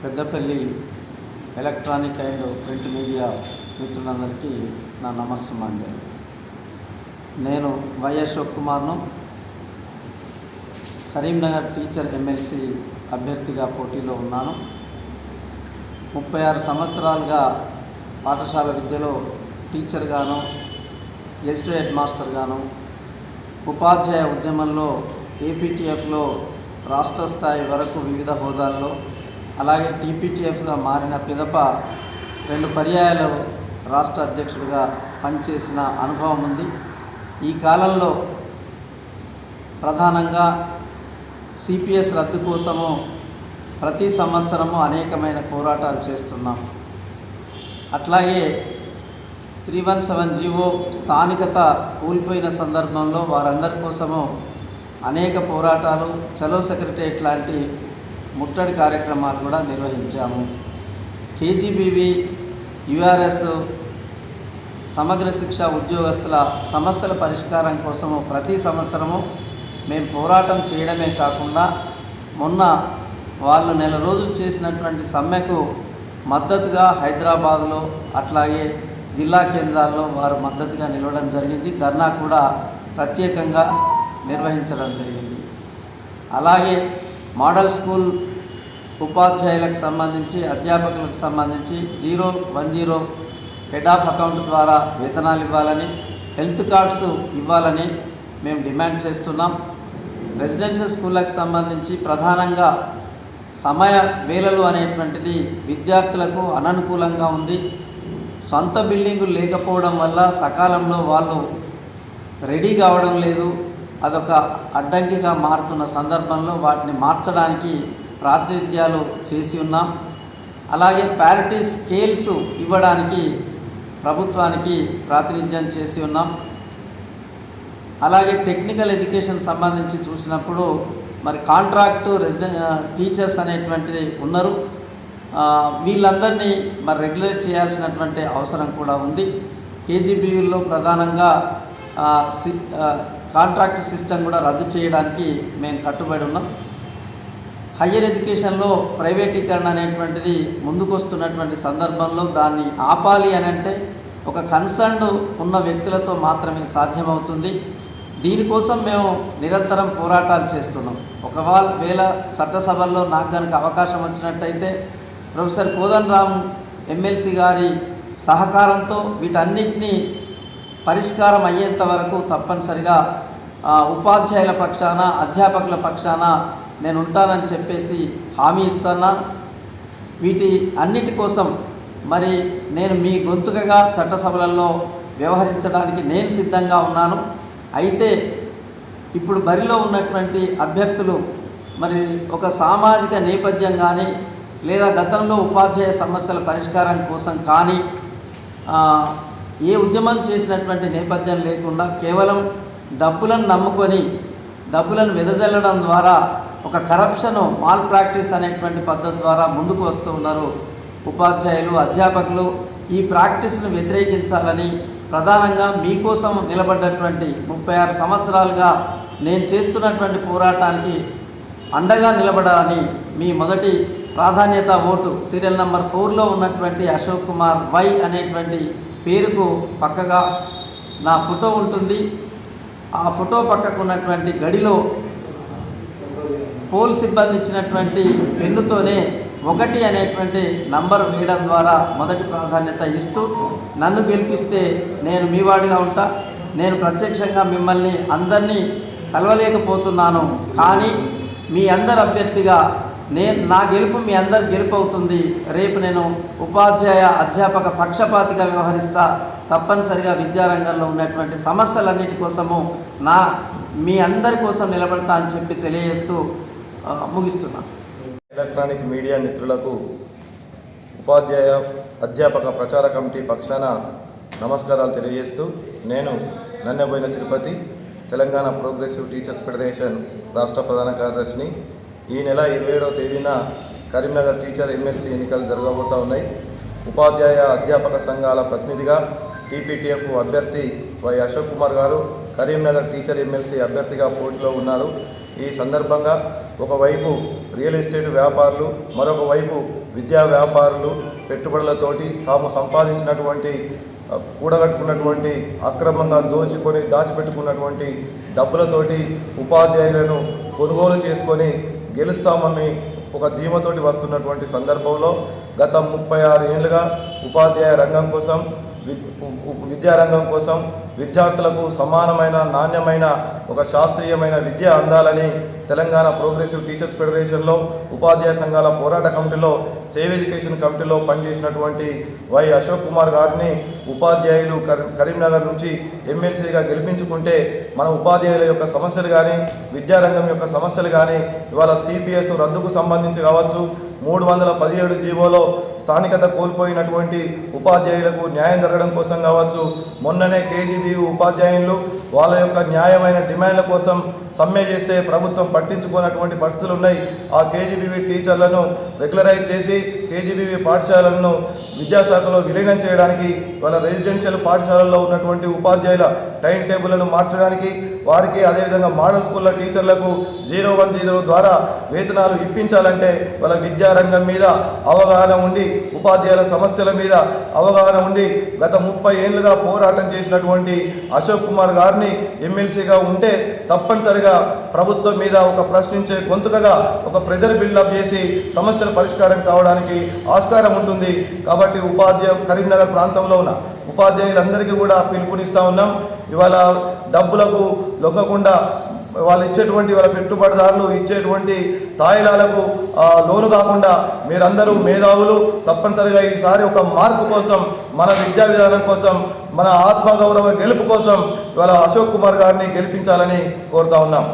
Peddapalli electronic and print media మిత్రులందరికీ నా నమస్సుమండి. నేను వైఎస్ కుమార్ను కరీంనగర్ టీచర్ ఎమ్మెల్సీ అభ్యర్థిగా పోటీలో ఉన్నాను. ముప్పై ఆరు సంవత్సరాలుగా పాఠశాల విద్యలో టీచర్గాను గెస్ట్ హెడ్ మాస్టర్గాను ఉపాధ్యాయ ఉద్యమంలో ఏపీటీఎఫ్లో రాష్ట్ర స్థాయి వరకు వివిధ హోదాల్లో అలాగే టీపీటీఎఫ్గా మారిన పిదప రెండు పర్యాయాలు రాష్ట్ర అధ్యక్షుడిగా పనిచేసిన అనుభవం ఉంది. ఈ కాలంలో ప్రధానంగా సిపిఎస్ రద్దు కోసము ప్రతి సంవత్సరము అనేకమైన పోరాటాలు చేస్తున్నాం. అట్లాగే త్రీ వన్ సెవెన్ జీవో స్థానికత కోల్పోయిన సందర్భంలో వారందరి కోసము అనేక పోరాటాలు చలో సెక్రటరీ లాంటి ముట్టడి కార్యక్రమాలు కూడా నిర్వహించాము. కేజీబీవి యుఆర్ఎస్ సమగ్ర శిక్ష ఉద్యోగస్తుల సమస్యల పరిష్కారం కోసము ప్రతి సంవత్సరము మేము పోరాటం చేయడమే కాకుండా మొన్న వాళ్ళు నెల రోజులు చేసినటువంటి సమ్మెకు మద్దతుగా హైదరాబాద్లో అట్లాగే జిల్లా కేంద్రాల్లో వారు మద్దతుగా నిలవడం జరిగింది. ధర్నా కూడా ప్రత్యేకంగా నిర్వహించడం జరిగింది. అలాగే మోడల్ స్కూల్ ఉపాధ్యాయులకు సంబంధించి అధ్యాపకులకు సంబంధించి zero one zero head of account ద్వారా వేతనాలు ఇవ్వాలని హెల్త్ కార్డ్స్ ఇవ్వాలని మేము డిమాండ్ చేస్తున్నాం. రెసిడెన్షియల్ స్కూళ్ళకి సంబంధించి ప్రధానంగా సమయ వేలలు అనేటువంటిది విద్యార్థులకు అననుకూలంగా ఉంది. సొంత బిల్డింగులు లేకపోవడం వల్ల సకాలంలో వాళ్ళు రెడీ కావడం లేదు. అదొక అడ్డంకిగా మారుతున్న సందర్భంలో వాటిని మార్చడానికి ప్రాతినిధ్యాలు చేసి ఉన్నాం. అలాగే ప్యారిటీ స్కేల్స్ ఇవ్వడానికి ప్రభుత్వానికి ప్రాతినిధ్యం చేసి ఉన్నాం. అలాగే టెక్నికల్ ఎడ్యుకేషన్ సంబంధించి చూసినప్పుడు మరి కాంట్రాక్టు రెసిడెన్ టీచర్స్ అనేటువంటిది ఉన్నారు. వీళ్ళందరినీ మరి రెగ్యులేట్ చేయాల్సినటువంటి అవసరం కూడా ఉంది. కేజీబీవీలో ప్రధానంగా సి కాంట్రాక్ట్ సిస్టమ్ కూడా రద్దు చేయడానికి మేము కట్టుబడి ఉన్నాం. హయ్యర్ ఎడ్యుకేషన్లో ప్రైవేటీకరణ అనేటువంటిది ముందుకొస్తున్నటువంటి సందర్భంలో దాన్ని ఆపాలి అని అంటే ఒక కన్సర్న్ ఉన్న వ్యక్తులతో మాత్రమే సాధ్యమవుతుంది. దీనికోసం మేము నిరంతరం పోరాటాలు చేస్తున్నాం. ఒకవేళ వేళ చట్టసభల్లో నాకు కనుక అవకాశం వచ్చినట్టయితే ప్రొఫెసర్ కోదన్ రామ్ ఎమ్మెల్సీ గారి సహకారంతో వీటన్నిటినీ పరిష్కారం అయ్యేంత వరకు తప్పనిసరిగా ఉపాధ్యాయుల పక్షాన అధ్యాపకుల పక్షాన నేను ఉంటానని చెప్పేసి హామీ ఇస్తున్నాను వీటి అన్నిటి కోసం మరి నేను మీ గొంతుకగా చట్టసభలలో వ్యవహరించడానికి నేను సిద్ధంగా ఉన్నాను. అయితే ఇప్పుడు బరిలో ఉన్నటువంటి అభ్యర్థులు మరి ఒక సామాజిక నేపథ్యం కానీ లేదా గతంలో ఉపాధ్యాయ సమస్యల పరిష్కారం కోసం కానీ ఏ ఉద్యమం చేసినటువంటి నేపథ్యం లేకుండా కేవలం డబ్బులను నమ్ముకొని డబ్బులను వెదజల్లడం ద్వారా ఒక కరప్షన్ మాల్ ప్రాక్టీస్ అనేటువంటి పద్ధతి ద్వారా ముందుకు వస్తూ ఉన్నారు. ఉపాధ్యాయులు అధ్యాపకులు ఈ ప్రాక్టీస్ను వ్యతిరేకించాలని ప్రధానంగా మీకోసం నిలబడ్డటువంటి ముప్పై ఆరు సంవత్సరాలుగా నేను చేస్తున్నటువంటి పోరాటానికి అండగా నిలబడాలని మీ మొదటి ప్రాధాన్యత ఓటు సీరియల్ నంబర్ ఫోర్లో ఉన్నటువంటి అశోక్ కుమార్ వై అనేటువంటి పేరుకు పక్కగా నా ఫోటో ఉంటుంది. ఆ ఫోటో పక్కకు ఉన్నటువంటి గడిలో పోల్ సిబ్బంది ఇచ్చినటువంటి పెన్నుతోనే ఒకటి అనేటువంటి నంబర్ వేయడం ద్వారా మొదటి ప్రాధాన్యత ఇస్తూ నన్ను గెలిపిస్తే నేను మీ వాడిగా ఉంటా. నేను ప్రత్యక్షంగా మిమ్మల్ని అందరినీ కలవలేకపోతున్నాను. కానీ మీ అందరి అభ్యర్థిగా నేను నా గెలుపు మీ అందరి గెలుపు అవుతుంది రేపు నేను ఉపాధ్యాయ అధ్యాపక పక్షపాతిగా వ్యవహరిస్తా. తప్పనిసరిగా విద్యారంగంలో ఉన్నటువంటి సమస్యలన్నిటి కోసము నా మీ అందరి కోసం నిలబడతా అని చెప్పి తెలియజేస్తూ ముగిస్తున్నాను ఎలక్ట్రానిక్ మీడియా మిత్రులకు ఉపాధ్యాయ అధ్యాపక ప్రచార కమిటీ పక్షాన నమస్కారాలు తెలియజేస్తూ నేను Nanneboina Tirupati Telangana progressive teachers federation రాష్ట్ర ప్రధాన కార్యదర్శిని ఈ నెల ఇరవై ఏడవ తేదీన కరీంనగర్ టీచర్ ఎమ్మెల్సీ ఎన్నికలు జరగబోతూ ఉన్నాయి. ఉపాధ్యాయ అధ్యాపక సంఘాల ప్రతినిధిగా టీపీటీఎఫ్ అభ్యర్థి వై అశోక్ కుమార్ గారు కరీంనగర్ టీచర్ ఎమ్మెల్సీ అభ్యర్థిగా పోటీలో ఉన్నారు. ఈ సందర్భంగా ఒకవైపు రియల్ ఎస్టేట్ వ్యాపారులు మరొక వైపు విద్యా వ్యాపారులు పెట్టుబడులతోటి తాము సంపాదించినటువంటి కూడగట్టుకున్నటువంటి అక్రమంగా దోచుకొని దాచిపెట్టుకున్నటువంటి డబ్బులతోటి ఉపాధ్యాయులను కొనుగోలు చేసుకొని గెలుస్తామని ఒక ధీమతోటి వస్తున్నటువంటి సందర్భంలో గత ముప్పై ఆరు ఏళ్ళుగా ఉపాధ్యాయ రంగం కోసం వి- విద్యారంగం కోసం విద్యార్థులకు సమానమైన నాణ్యమైన ఒక శాస్త్రీయమైన విద్య అందాలని తెలంగాణ ప్రోగ్రెసివ్ టీచర్స్ ఫెడరేషన్లో ఉపాధ్యాయ సంఘాల పోరాట కమిటీలో సేవ్ ఎడ్యుకేషన్ కమిటీలో పనిచేసినటువంటి వై అశోక్ కుమార్ గారిని ఉపాధ్యాయులు కరీ- కరీంనగర్ నుంచి ఎమ్మెల్సీగా గెలిపించుకుంటే మన ఉపాధ్యాయుల యొక్క సమస్యలు కానీ విద్యారంగం యొక్క సమస్యలు కానీ ఇవాళ సిపిఎస్ రద్దుకు సంబంధించి కావచ్చు. మూడు వందల పదిహేడు జీవోలో స్థానికత కోల్పోయినటువంటి ఉపాధ్యాయులకు న్యాయం జరగడం కోసం కావచ్చు. మొన్ననే కేజీబీ ఉపాధ్యాయులు వాళ్ళ యొక్క న్యాయమైన డిమాండ్ల కోసం సమ్మె చేస్తే ప్రభుత్వం పట్టించుకోనటువంటి పరిస్థితులు ఉన్నాయి. ఆ కేజీబీవీ టీచర్లను రెగ్యులరైజ్ చేసి కేజీబీవీ పాఠశాలలను విద్యాశాఖలో విలీనం చేయడానికి వాళ్ళ రెసిడెన్షియల్ పాఠశాలల్లో ఉన్నటువంటి ఉపాధ్యాయుల టైం టేబుల్లను మార్చడానికి వారికి అదేవిధంగా మోడల్ స్కూళ్ళ టీచర్లకు జీరో వన్ జీరో ద్వారా వేతనాలు ఇప్పించాలంటే వాళ్ళ విద్యారంగం మీద అవగాహన ఉండి ఉపాధ్యాయుల సమస్యల మీద అవగాహన ఉండి గత ముప్పై ఏళ్ళుగా పోరాటం చేసినటువంటి అశోక్ కుమార్ గారిని ఎమ్మెల్సీగా ఉంటే తప్పనిసరి తప్పనిసరిగా ప్రభుత్వం మీద ఒక ప్రశ్నించే గొంతుకగా ఒక ప్రెజర్ బిల్డప్ చేసి సమస్యల పరిష్కారం కావడానికి ఆస్కారం ఉంటుంది. కాబట్టి ఉపాధ్యాయ కరీంనగర్ ప్రాంతంలో ఉన్న ఉపాధ్యాయులందరికీ కూడా పిలుపునిస్తూ ఉన్నాం. ఇవాళ డబ్బులకు లొక్కకుండా వాళ్ళు ఇచ్చేటువంటి వాళ్ళ పెట్టుబడిదారులు ఇచ్చేటువంటి తాయిలాలకు లోను కాకుండా మీరందరూ మేధావులు తప్పనిసరిగా ఈసారి ఒక మార్పు కోసం మన విద్యా విధానం కోసం మన ఆత్మగౌరవ గెలుపు కోసం ఇవాళ అశోక్ కుమార్ గారిని గెలిపించాలని కోరుతా ఉన్నాం.